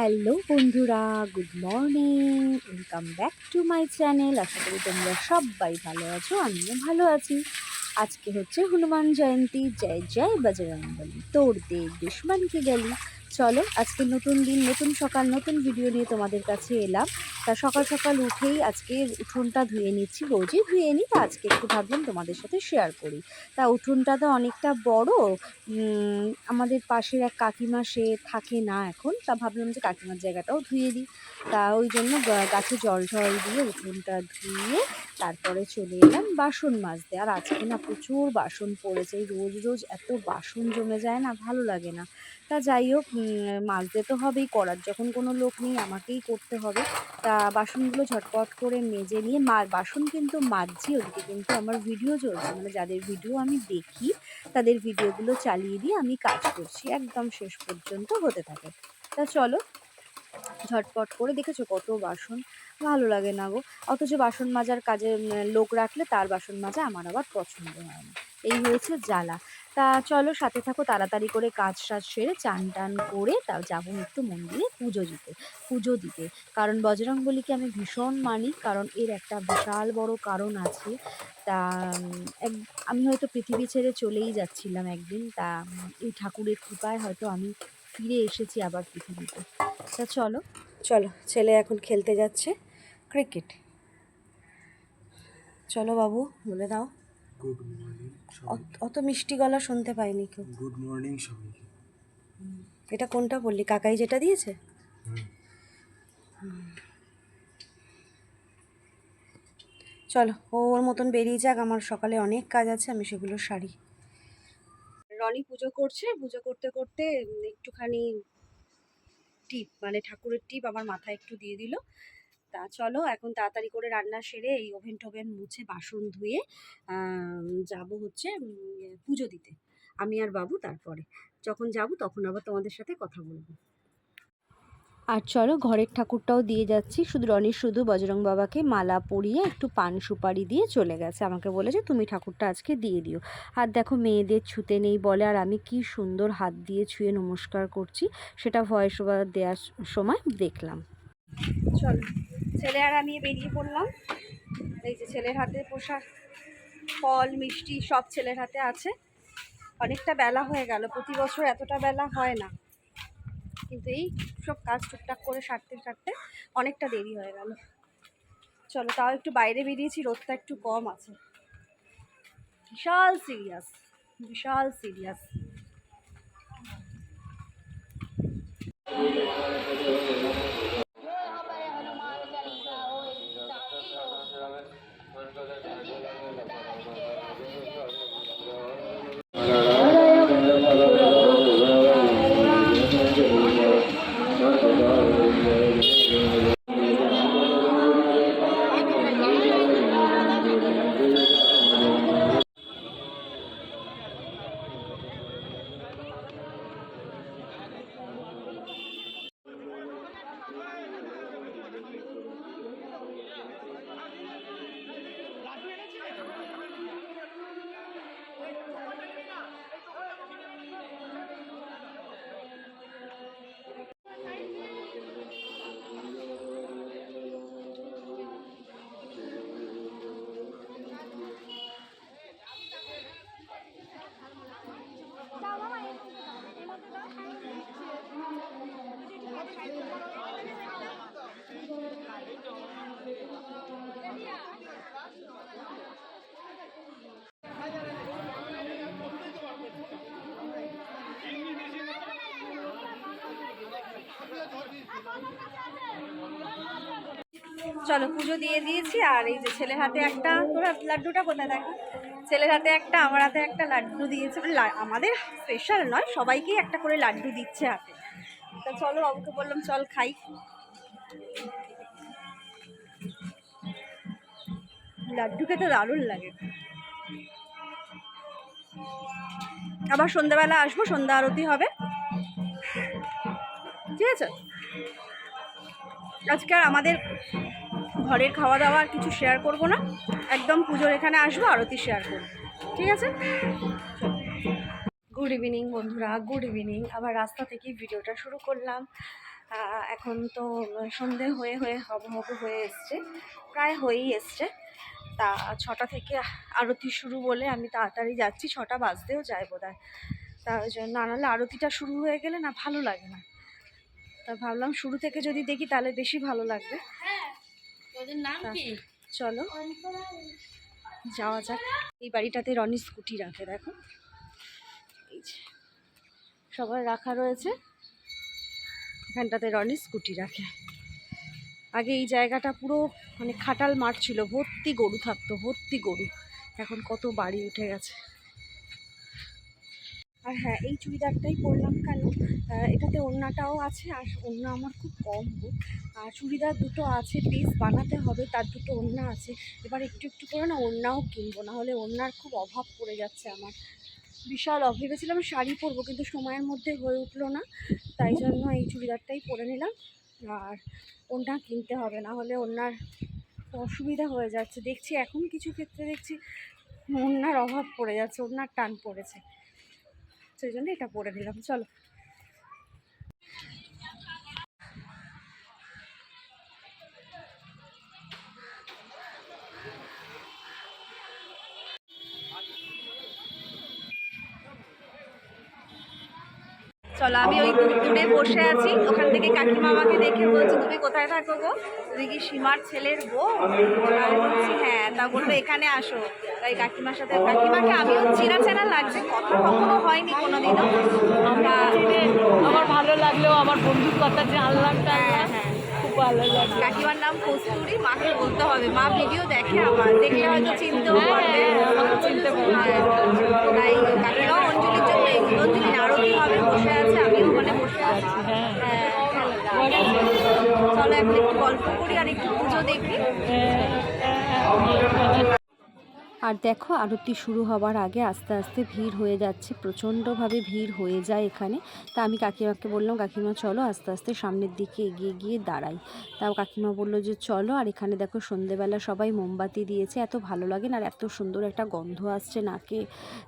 Hello বন্ধুরা, good morning, welcome back to my channel. আশা করি তোমরা সবাই ভালো আছো, আমিও ভালো আছি। আজকে হচ্ছে হনুমান জয়ন্তী, জয় জয় বজরঙ্গলী তোর দে দুশ্মনকে গেলি। চলো, আজকে নতুন দিন, নতুন সকাল, নতুন ভিডিও নিয়ে তোমাদের কাছে এলাম। তা সকাল সকাল উঠেই আজকে উঠোনটা ধুয়ে নিচ্ছি রোজই ধুয়ে নিই তা আজকে একটু ভাবলাম তোমাদের সাথে শেয়ার করি। তা উঠোনটা তো অনেকটা বড় আমাদের পাশের এক কাকিমা, সে থাকে না এখন, তা ভাবলাম যে কাকিমার জায়গাটাও ধুয়ে দিই। তা ওই জন্য গাছে জল টল দিয়ে উঠোনটা ধুয়ে তারপরে চলে এলাম বাসন মাজতে। আর আজকে না প্রচুর বাসন পড়েছে রোজ রোজ এত বাসন জমে যায় না, ভালো লাগে না। তা যাই হোক মাজতে তো হবেই। করার যখন কোনো লোক নেই, আমাকেই করতে হবে। তা বাসনগুলো ঝটপট করে মেজে নিয়ে, মা, বাসন কিন্তু মাজছি ওদিকে কিন্তু আমার ভিডিও চলছে। মানে যাদের ভিডিও আমি দেখি, তাদের ভিডিওগুলো চালিয়ে দিয়ে আমি কাজ করছি। একদম শেষ পর্যন্ত হতে থাকে। তা চলো, ঝটপট করে দেখেছ কত বাসন? ভালো লাগে না গো। অথচ বাসন মাজার কাজে লোক রাখলে তার বাসন মাজা আমার আবার পছন্দ হয় না। এই হয়েছে জ্বালা। তা চলো সাথে থাকো, তাড়াতাড়ি করে কাজ টাজ সেরে চান টান করে তা যাব একটু মন্দিরে পুজো দিতে পুজো দিতে। কারণ বজরংবলীকে আমি ভীষণ মানি, কারণ এর একটা বিশাল বড় কারণ আছে। তা, এক, আমি হয়তো পৃথিবী ছেড়ে চলেই যাচ্ছিলাম একদিন, তা এই ঠাকুরের কৃপায় হয়তো আমি ফিরে এসেছি আবার পৃথিবীতে। তা চলো। চলো, ছেলে এখন খেলতে যাচ্ছে ক্রিকেট চলো বাবু, বলে দাও। গুড মর্নিং অত- অত মিষ্টি গলা শুনতে পাইনি কেউ। গুড মর্নিং সবাইকে। এটা কোনটা বললি? কাকাই যেটা দিয়েছে? চলো ও ওর মতন বেরিয়ে যাক আমার সকালে অনেক কাজ আছে আমি সেগুলো সারি। রনি পুজো করছে পুজো করতে করতে একটুখানি টিপ মানে ঠাকুরের টিপ আমার মাথায় একটু দিয়ে দিল। তা চলো এখন তাড়াতাড়ি করে রান্না সেরে এই ওভেন টোভেন মুছে বাসন ধুয়ে যাব হচ্ছে পুজো দিতে। আমি আর বাবু তারপরে। যখন যাব তখন আবার তোমাদের সাথে কথা বলব। আর চলো ঘরের ঠাকুরটাও দিয়ে যাচ্ছি। শুধু রনির শুধু বজরং বাবাকে মালা পরিয়ে একটু পান সুপারি দিয়ে চলে গেছে। আমাকে বলেছে তুমি ঠাকুরটা আজকে দিয়ে দিও। আর দেখো মেয়েদের ছুতে নেই বলে আর আমি কি সুন্দর হাত দিয়ে ছুঁয়ে নমস্কার করছি সেটা ভয়েস ওভার দেওয়ার সময় দেখলাম। চলো। ছেলে আর আমি বেরিয়ে পড়লাম। এই যে ছেলের হাতে পোশাক, ফল, মিষ্টি সব ছেলের হাতে আছে। অনেকটা বেলা হয়ে গেল, প্রতি বছর এতটা বেলা হয় না। কিন্তু এই সব কাজ টুকটাক করে সারতে সারতে অনেকটা দেরি হয়ে গেল। চলো তাও একটু বাইরে বেরিয়েছি, রোদটা একটু কম আছে। বিশাল সিরিয়াস বিশাল সিরিয়াস। চলো পুজো দিয়ে দিয়েছি, আর এই যে ছেলের হাতে একটা, তোরা লাড্ডুটা কোথায় দেখো? ছেলের হাতে একটা, আমার হাতে একটা লাড্ডু দিয়েছে আমাদের স্পেশাল নয়, সবাইকেই একটা করে লাড্ডু দিচ্ছে হাতে। তা চলো বাবুকে বললাম, চল খাই। লাড্ডু খেতে দারুণ লাগে। আবার সন্ধ্যাবেলা আসব, সন্ধ্যা আরতি হবে। ঠিক আছে? আজকে আর আমাদের ঘরের খাওয়া দাওয়া আর কিছু শেয়ার করব না। একদম পুজোর এখানে আসব, আরতি শেয়ার করব। ঠিক আছে? গুড ইভিনিং বন্ধুরা গুড ইভিনিং আবার রাস্তা থেকে ভিডিওটা শুরু করলাম। এখন তো সন্ধে হয়ে হয়ে হব হব হয়ে এসছে। প্রায় হয়েই এসছে। তা ছটা থেকে আরতি শুরু বলে আমি তাড়াতাড়ি যাচ্ছি, ছটা বাজতেও যায় বোধ হয় তা ওই জন্য না নাহলে আরতিটা শুরু হয়ে গেলে না ভালো লাগে না। তা ভাবলাম শুরু থেকে যদি দেখি তাহলে বেশি ভালো লাগবে। চলো যাওয়া যাক। এই বাড়িটাতে রনি স্কুটি রাখে দেখো। এই যে সবার রাখা রয়েছে। এখানটাতে রনি স্কুটি রাখে। আগে এই জায়গাটা পুরো মানে খাটাল মাঠ ছিল ভর্তি গরু থাকতো ভর্তি গরু। এখন কত বাড়ি উঠে গেছে। আর হ্যাঁ এই চুড়িদারটাই পরলাম কেন এটাতে ওড়নাটাও আছে আর ওড়না আমার খুব কম গো আর চুড়িদার দুটো আছে পিস বানাতে হবে, তার দুটো ওড়না আছে। এবার একটু একটু করে না ওড়নাও কিনবো না হলে ওড়নার খুব অভাব পড়ে যাচ্ছে আমার। বিশাল অভাব। ভেবেছিলাম শাড়ি পরবো, কিন্তু সময়ের মধ্যে হয়ে উঠল না। তাই জন্য এই চুড়িদারটাই পরে নিলাম। আর ওড়না কিনতে হবে না হলে ওড়নার অসুবিধা হয়ে যাচ্ছে। দেখছি এখন কিছু ক্ষেত্রে দেখছি ওড়নার অভাব পড়ে যাচ্ছে, ওড়নার টান পড়েছে। সেই জন্য এটা পরে নিলাম। চলো। চলো আমি ওই দূরে বসে আছি। ওখান থেকে কাকিমা আমাকে দেখে বলছে তুমি কোথায় থাকো গো? তুমি কি সীমার ছেলের বউ? আমি বলছি হ্যাঁ তা বলল এখানে আসো। তাই কাকিমার সাথে কাকিমাকে আমিও চেনা চেনা লাগছে কথা কখনো হয়নি কোনোদিনও। আমরা আমার ভালো লাগলেও আমার বন্ধুর কথা জানলাম হ্যাঁ হ্যাঁ। কাকিমার নাম কস্তুরি মাকে বলতে হবে। মা ভিডিও দেখে আমার দেখলে হয়তো চিনতেও পারবে। আমাকে চিনতে পারবে। হ্যাঁ, তাই কাকিমা অঞ্জলির জন্য এগুলো অঞ্জলি আরতি হবে বসে আছে আমিও ওখানে বসে আছি হ্যাঁ। হ্যাঁ চলো এখন একটু গল্প করি আর একটু পুজো দেখি আর দেখো, আরতি শুরু হবার আগে আস্তে আস্তে ভিড় হয়ে যাচ্ছে, প্রচণ্ডভাবে ভিড় হয়ে যায় এখানে। তা আমি কাকিমাকে বললাম, কাকিমা, চলো আস্তে আস্তে সামনের দিকে এগিয়ে গিয়ে দাঁড়াই। তাও কাকিমা বলল যে, চলো। আর এখানে দেখো, সন্ধেবেলা সবাই মোমবাতি দিয়েছে, এত ভালো লাগে না, আর এত সুন্দর একটা গন্ধ আসছে নাকে।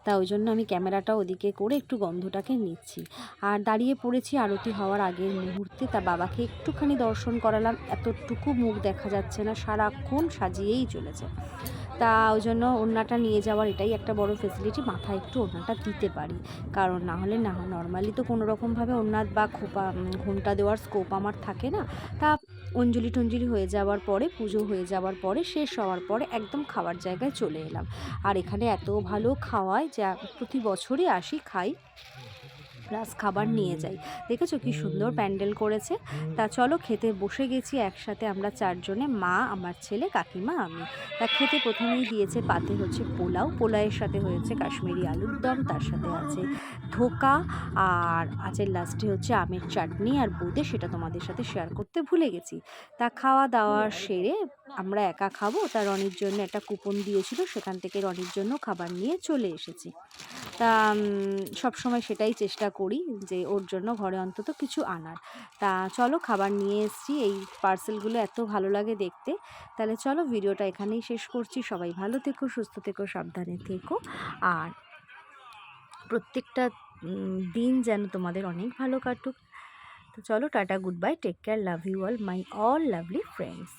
তা ওই জন্য আমি ক্যামেরাটা ওদিকে করে একটু গন্ধটাকে নিচ্ছি। আর দাঁড়িয়ে পড়েছি আরতি হওয়ার আগের মুহূর্তে। তা বাবাকে একটুখানি দর্শন করালাম, এতটুকু মুখ দেখা যাচ্ছে না, সারাক্ষণ সাজিয়েই চলেছে। তা ওই জন্য ওড়নাটা নিয়ে যাওয়ার এটাই একটা বড় ফেসিলিটি মাথায় একটু ওড়নাটা দিতে পারি। কারণ না হলে না নর্মালি তো কোনো রকমভাবে ওড়না বা খোপা ঘোমটা দেওয়ার স্কোপ আমার থাকে না। তা অঞ্জলি টঞ্জলি হয়ে যাওয়ার পরে, পুজো হয়ে যাওয়ার পরে, শেষ হওয়ার পরে একদম খাওয়ার জায়গায় চলে এলাম। আর এখানে এত ভালো খাওয়ায় যা প্রতি বছরই আসি, খাই। প্লাস খাবার নিয়ে যাই। দেখেছ কি সুন্দর প্যান্ডেল করেছে? তা চলো খেতে বসে গেছি, একসাথে আমরা চারজনে, মা, আমার ছেলে, কাকিমা, আমি। তা খেতে প্রথমেই দিয়েছে পাতে হচ্ছে পোলাও, পোলাওয়ের সাথে হয়েছে কাশ্মীরি আলুর দম, তার সাথে আছে ধোকা, আর আজের লাস্টে হচ্ছে আমের চাটনি আর বোঁদে, সেটা তোমাদের সাথে শেয়ার করতে ভুলে গেছি। তা খাওয়া দাওয়া সেরে আমরা একা খাব, তা রনির জন্য একটা কুপন দিয়েছিল, সেখান থেকে রনির জন্য খাবার নিয়ে চলে এসেছি। তা সব সময় সেটাই চেষ্টা করি যে ওর জন্য ঘরে অন্তত কিছু আনার। তা চলো খাবার নিয়ে এসেছি, এই পার্সেলগুলো এত ভালো লাগে দেখতে। তাহলে চলো ভিডিওটা এখানেই শেষ করছি। সবাই ভালো থেকো, সুস্থ থেকো, সাবধানে থেকো। আর প্রত্যেকটা দিন যেন তোমাদের অনেক ভালো কাটুক। তো চলো tata, good bye, take care, love you all, my all lovely friends.